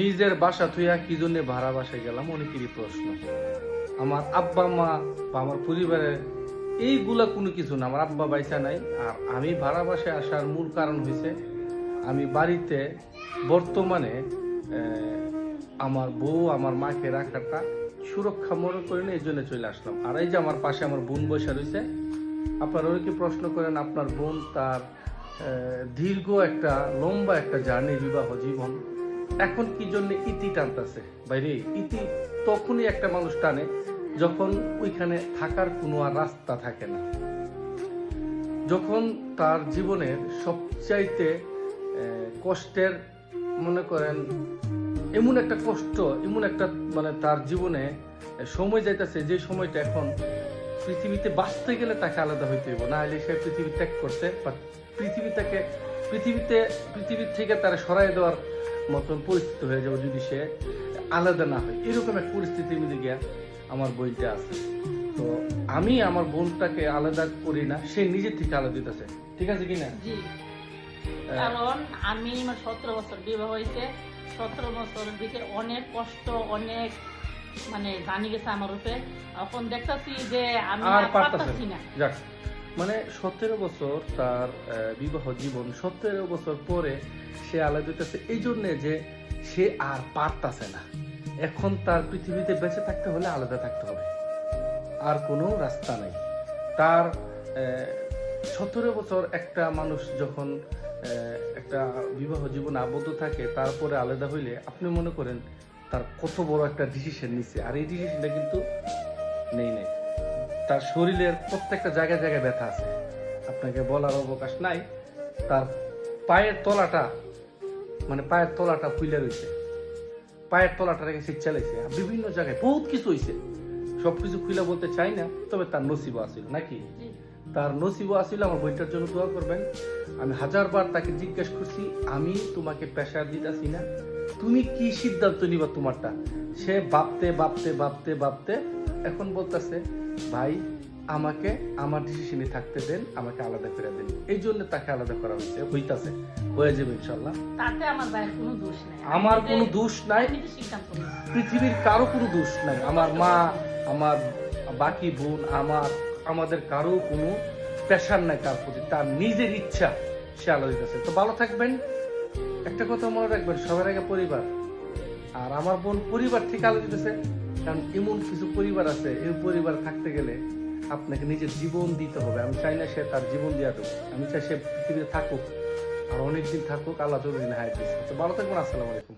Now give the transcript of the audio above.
নিজের বাসা থুইয়া কি জন্য ভাড়া বাসায় গেলাম, অনেকেরই প্রশ্ন। আমার আব্বা, মা বা আমার পরিবারের এইগুলা কোনো কিছু না। আমার আব্বা বাইসা নাই, আর আমি ভাড়া বাসায় আসার মূল কারণ হয়েছে আমি বাড়িতে বর্তমানে আমার বউ, আমার মাকে রাখাটা সুরক্ষা মনে করি না, এই জন্য চলে আসলাম। আর এই যে আমার পাশে আমার বোন বসে রয়েছে আপনারা অনেকে প্রশ্ন করেন, আপনার বোন তার দীর্ঘ একটা, লম্বা একটা জার্নি, বিবাহ জীবন এখন কি জন্য ইতি টানতেছে? বাইরে, ইতি তখনই একটা মানুষ টানে যখন ওইখানে থাকার কোনো আর রাস্তা থাকে না। যখন তার জীবনের সবচাইতে কষ্টের, মনে করেন, এমন একটা কষ্ট, এমন একটা মানে তার জীবনে সময় যাইতেছে যে সময়টা এখন পৃথিবীতে বাঁচতে গেলে তাকে আলাদা হইতে হইব। না হলে সে পৃথিবী ত্যাগ করতে বা পৃথিবী থেকে পৃথিবীতে, পৃথিবীর থেকে তারা সরাই দেওয়ার মতন পরিস্থিতি হয়ে যাবে যদি সে আলাদা না হয়। এরকম এক পরিস্থিতির মধ্যে গিয়া আমার বইটা আছে। তো আমি আমার বোনটাকে আলাদা করি না সে নিজের থেকে আলাদা দিতেছে। ঠিক আছে কি না? জি। কারণ আমি আমার সতেরো বছর বিবাহ হয়েছে। সতেরো বছরের দিকে অনেক কষ্ট অনেক মানে জানি গেছে আমার উপরে। এখন দেখতেছি যে আমি আর না। মানে সতেরো বছর তার বিবাহ জীবন, সতেরো বছর পরে সে আলাদা দিতেছে এই জন্যে যে সে আর পারতাছে না। এখন তার পৃথিবীতে বেঁচে থাকতে হলে আলাদা থাকতে হবে। আর কোনো রাস্তা নাই। তার সতেরো বছর একটা মানুষ যখন একটা বিবাহ জীবন আবদ্ধ থাকে, তারপরে আলাদা হইলে আপনি মনে করেন তার কত বড় একটা ডিসিশন নিচ্ছে আর এই ডিসিশনটা কিন্তু নেই নেই। তার শরীরের প্রত্যেকটা জায়গায় জায়গায় ব্যথা আছে। আপনাকে বলার অবকাশ নাই। তার পায়ের তলাটা মানে পায়ের তলাটা ফুলে রয়েছে পায়ের তলাটা রেখে শীত চালাইছে বিভিন্ন জায়গায় বহুত কিছু হয়েছে সবকিছু খুলে বলতে চাই না তবে তার নসিব আছিল নাকি? তার নসিব আসিল আমার বইটার জন্য দোয়া করবেন। আমি হাজারবার তাকে জিজ্ঞেস করছি আমি তোমাকে প্রেশার দিতেছি না। তুমি কি সিদ্ধান্ত নিবা তোমারটা? সে ভাবতে ভাবতে ভাবতে ভাবতে এখন বলতেছে ভাই আমাকে আমার ডিসিশনে থাকতে দেন আমাকে আলাদা করে দেন। এই জন্য তাকে আলাদা করা হয়েছে। হইতাছে হয়ে যাবে ইনশাল্লাহ তাতে আমার ভাইয়ের কোনো দোষ নাই। আমার কোনো দোষ নাই। পৃথিবীর কারও কোনো দোষ নাই। আমার মা আমার বাকি বোন আমার আমাদের কারও কোনো প্রেশার নাই তার প্রতি। তার নিজের ইচ্ছা সে আলাদা দিতেছে তো ভালো থাকবেন। একটা কথা মনে রাখবেন সবার আগে পরিবার। আর আমার বোন পরিবার থেকে আলাদা দিতেছে কারণ এমন কিছু পরিবার আছে এই পরিবার থাকতে গেলে আপনাকে নিজের জীবন দিতে হবে। আমি চাই না সে তার জীবন দেওয়া দেবো আমি চাই সে পৃথিবীতে থাকুক, আর অনেকদিন থাকুক, আল্লাহ যতদিন হায় ভালো থাকবেন, আসসালামু আলাইকুম।